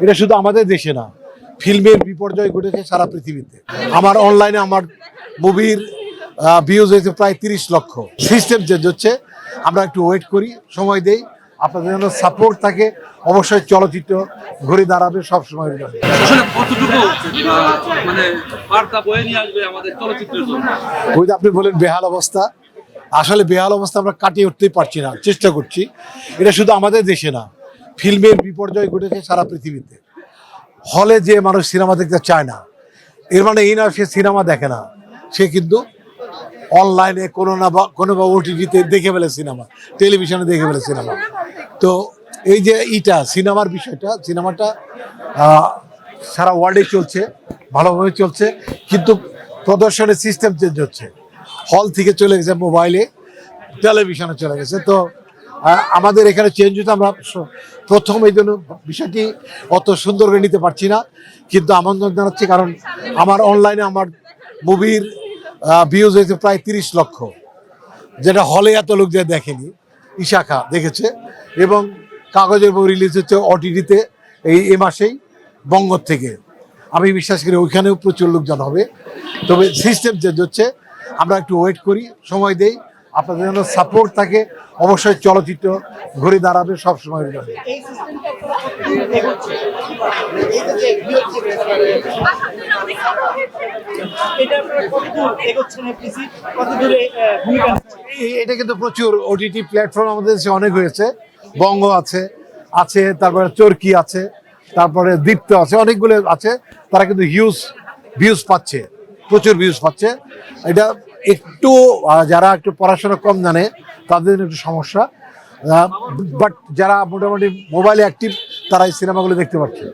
এটা শুধু আমাদের দেশে না ফিল্মের বিপর্যয় ঘটেছে সারা পৃথিবীতে। আমার অনলাইনে আমার মুভির ভিউজ হয়েছে প্রায় তিরিশ লক্ষ। সিস্টেম চেঞ্জ হচ্ছে আমরা একটু ওয়েট করি সময় দেই আপনাদের জন্য সাপোর্ট থাকে অবশ্যই চলচ্চিত্র ঘুরে দাঁড়াবে সব আহ, মানে ওই আপনি বলেন বেহাল অবস্থা আসলে বেহাল অবস্থা আমরা কাটিয়ে উঠতেই পারছি না চেষ্টা করছি। এটা শুধু আমাদের দেশে না ফিল্মের বিপর্যয় ঘটেছে সারা পৃথিবীতে। হলে যে মানুষ সিনেমা দেখতে চায় না। এর মানে এই না সে সিনেমা দেখে না। সে কিন্তু অনলাইনে কোনো না বা কোনো বা ওটিটিতে দেখে ফেলে সিনেমা। টেলিভিশনে দেখে ফেলে সিনেমা। তো এই যে ইটা, সিনেমার বিষয়টা, সিনেমাটা সারা ওয়ার্ল্ডে চলছে, ভালোভাবে চলছে, কিন্তু প্রদর্শনের সিস্টেম চেঞ্জ হচ্ছে। হল থেকে চলে গেছে মোবাইলে টেলিভিশনে চলে গেছে। তো আমাদের এখানে চেঞ্জ হতে আমরা প্রথম এই জন্য বিষয়টি অত সুন্দর করে নিতে পারছি না, কিন্তু আমন্ত্রণ জানাচ্ছি, কারণ আমার অনলাইনে আমার মুভির ভিউজ হয়েছে প্রায় তিরিশ লক্ষ, যেটা হলে এত লোক যে দেখেনি ইশাখা দেখেছে, এবং কাগজের বই রিলিজ হচ্ছে ওটিটিতে এই, এ মাসেই, বঙ্গ থেকে। আমি বিশ্বাস করি ওইখানেও প্রচুর লোকজন হবে, তবে সিস্টেম চেঞ্জ হচ্ছে, আমরা একটু ওয়েট করি, সময় দেই আপনাদের জন্য সাপোর্ট থাকে। অবশ্যই চলচ্চিত্র ঘুরে দাঁড়াবে সব সময়ের জন্য এটা কিন্তু প্রচুর ওটিটি প্ল্যাটফর্ম আমাদের দেশে অনেক হয়েছে। বঙ্গ আছে আছে তারপরে চরকি আছে তারপরে দীপ্ত আছে অনেকগুলো আছে। তারা কিন্তু হিউজ ভিউজ পাচ্ছে প্রচুর ভিউজ পাচ্ছে। এটা একটু যারা একটু পড়াশোনা কম জানে, তাদের একটু সমস্যা। বাট যারা মোটামুটি মোবাইলে অ্যাক্টিভ তারা এই সিনেমাগুলো দেখতে পাচ্ছে